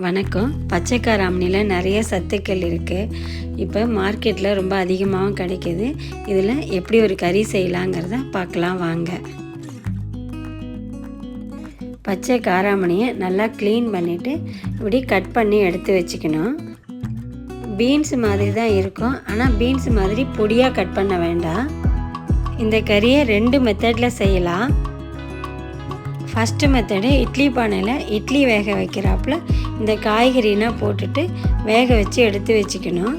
வணக்கம். பச்சை காராமணியில் நிறைய சத்துக்கள் இருக்குது இப்போ மார்க்கெட்டில் ரொம்ப அதிகமாகவும் கிடைக்கிது. இதில் எப்படி ஒரு கறி செய்யலாங்கிறத பார்க்கலாம் வாங்க. பச்சை காராமணியை நல்லா க்ளீன் பண்ணிவிட்டு இப்படி கட் பண்ணி எடுத்து வச்சுக்கணும். பீன்ஸ் மாதிரி தான் இருக்கும். ஆனால் பீன்ஸ் மாதிரி பொடியாக கட் பண்ண வேண்டாம். இந்த கறியை ரெண்டு மெத்தடில் செய்யலாம். ஃபஸ்ட்டு மெத்தடு இட்லி பானையில் இட்லி வேக வைக்கிறாப்புல இந்த காய்கறினா போட்டுட்டு வேக வச்சு எடுத்து வச்சுக்கணும்.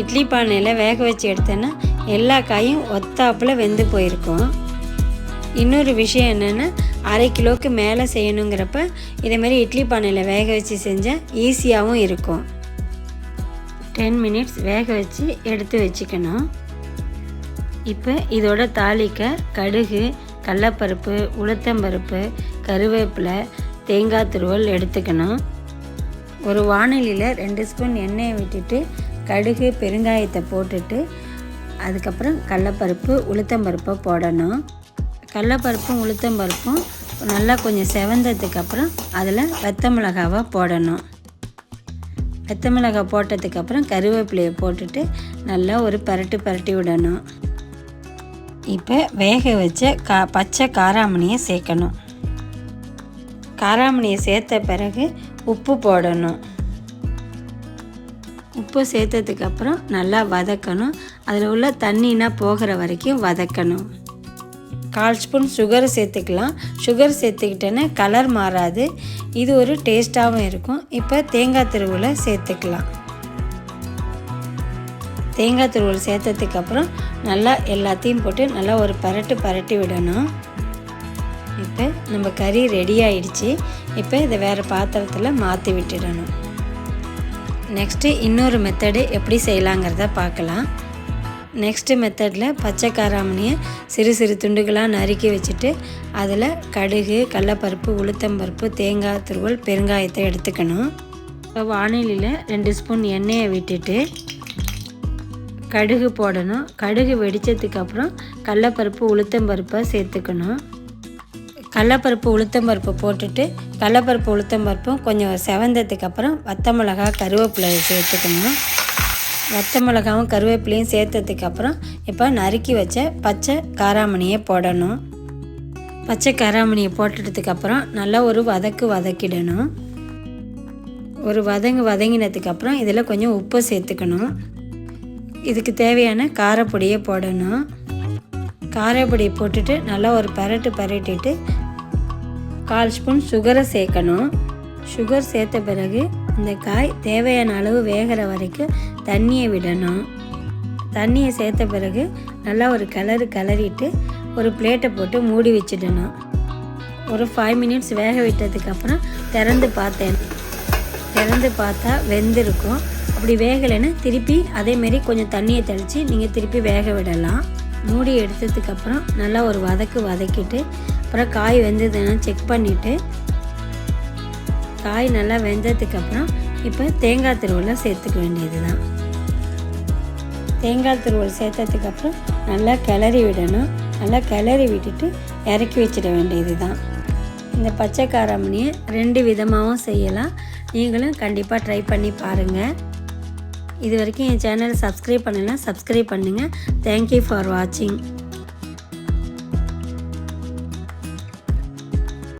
இட்லி பானையில் வேக வச்சு எடுத்தேன்னா எல்லா காயும் ஒத்தாப்பில் வெந்து போயிருக்கும். இன்னொரு விஷயம் என்னென்னா அரை கிலோவுக்கு மேலே செய்யணுங்கிறப்ப இதேமாரி இட்லி பானையில் வேக வச்சு செஞ்சால் ஈஸியாகவும் இருக்கும். டென் மினிட்ஸ் வேக வச்சு எடுத்து வச்சுக்கணும். இப்போ இதோட தாளிக்க கடுகு கடலப்பருப்பு உளுத்தம்பருப்பு கருவேப்பிலை தேங்காய் துருவல் எடுத்துக்கணும். ஒரு வானொலியில் ரெண்டு ஸ்பூன் எண்ணெயை விட்டுட்டு கடுகு பெருங்காயத்தை போட்டுட்டு அதுக்கப்புறம் கடலப்பருப்பு உளுத்தம்பருப்பை போடணும். கடலப்பருப்பும் உளுத்தம்பருப்பும் நல்லா கொஞ்சம் செவந்ததுக்கப்புறம் அதில் வெத்த மிளகாவை போடணும். வெத்த மிளகாய் போட்டதுக்கப்புறம் கருவேப்பிலையை போட்டுட்டு நல்லா ஒரு பரட்டு பரட்டி விடணும். இப்போ வேக வச்ச கா பச்சை காராமணியை சேர்க்கணும். காராமணியை சேர்த்த பிறகு உப்பு போடணும். உப்பு சேர்த்ததுக்கப்புறம் நல்லா வதக்கணும். அதில் உள்ள தண்ணினா போகிற வரைக்கும் வதக்கணும். கால் ஸ்பூன் சுகர் சேர்த்துக்கலாம். சுகர் சேர்த்துக்கிட்டேன்னா கலர் மாறாது. இது ஒரு டேஸ்ட்டாகவும் இருக்கும். இப்போ தேங்காய் திருவில் சேர்த்துக்கலாம். தேங்காய் துருவல் சேர்த்ததுக்கப்புறம் நல்லா எல்லாத்தையும் போட்டு நல்லா ஒரு பரட்டு பரட்டி விடணும். இப்போ நம்ம கறி ரெடி ஆயிடுச்சு. இப்போ இதை வேறு பாத்திரத்தில் மாற்றி விட்டுடணும். நெக்ஸ்ட்டு இன்னொரு மெத்தடு எப்படி செய்யலாங்கிறத பார்க்கலாம். நெக்ஸ்ட்டு மெத்தடில் பச்சை காராமணியை சிறு சிறு துண்டுகளாக நறுக்கி வச்சுட்டு அதில் கடுகு கடலப்பருப்பு உளுத்தம்பருப்பு தேங்காய் துருவல் பெருங்காயத்தை எடுத்துக்கணும். இப்போ வானிலையில் ரெண்டு ஸ்பூன் எண்ணெயை விட்டுட்டு கடுகு போடணும். கடுகு வெடித்ததுக்கு அப்புறம் கடலப்பருப்பு உளுத்தம்பருப்பை சேர்த்துக்கணும். கடலப்பருப்பு உளுத்தம்பருப்பு போட்டுட்டு கடலப்பருப்பு உளுத்தம்பருப்பும் கொஞ்சம் செவந்ததுக்கு அப்புறம் வத்த மிளகா கருவேப்பிலை சேர்த்துக்கணும். வத்த மிளகாவும் கருவேப்பிலையும் சேர்த்ததுக்கு அப்புறம் இப்போ நறுக்கி வச்ச பச்சை காராமணியை போடணும். பச்சை காராமணியை போட்டுட்டதுக்கப்புறம் நல்லா ஒரு வதக்கு வதக்கிடணும். ஒரு வதங்கு வதங்கினதுக்கப்புறம் இதில் கொஞ்சம் உப்பு சேர்த்துக்கணும். இதுக்கு தேவையான காரப்பொடியை போடணும். காரப்பொடியை போட்டுட்டு நல்லா ஒரு பரட்டு பரட்டிட்டு கால் ஸ்பூன் சுகரை சேர்க்கணும். சுகர் சேர்த்த பிறகு இந்த காய் தேவையான அளவு வேகிற வரைக்கும் தண்ணியை விடணும். தண்ணியை சேர்த்த பிறகு நல்லா ஒரு கலரு கலரிட்டு ஒரு பிளேட்டை போட்டு மூடி வச்சிடணும். ஒரு ஃபைவ் மினிட்ஸ் வேக விட்டதுக்கப்புறம் திறந்து பார்த்தேன். திறந்து பார்த்தா வெந்திருக்கும். அப்படி வேகலைன்னா திருப்பி அதேமாரி கொஞ்சம் தண்ணியை தெளித்து நீங்கள் திருப்பி வேக விடலாம். மூடி எடுத்ததுக்கப்புறம் நல்லா ஒரு வதக்கு வதக்கிட்டு அப்புறம் காய் வெந்ததுன்னா செக் பண்ணிவிட்டு காய் நல்லா வெந்ததுக்கப்புறம் இப்போ தேங்காய் திருவலை சேர்த்துக்க வேண்டியது தான் தேங்காய் துருவல் சேர்த்ததுக்கப்புறம் நல்லா கிளறி விடணும். நல்லா கிளறி விட்டுட்டு இறக்கி வச்சிட வேண்டியது தான் இந்த பச்சை காராமணியை ரெண்டு விதமாகவும் செய்யலாம். நீங்களும் கண்டிப்பாக ட்ரை பண்ணி பாருங்கள் இது வரைக்கும் என் சேனலை சப்ஸ்கிரைப் பண்ணலாம் சப்ஸ்கிரைப் பண்ணுங்கள் தேங்க்யூ ஃபார் வாட்சிங்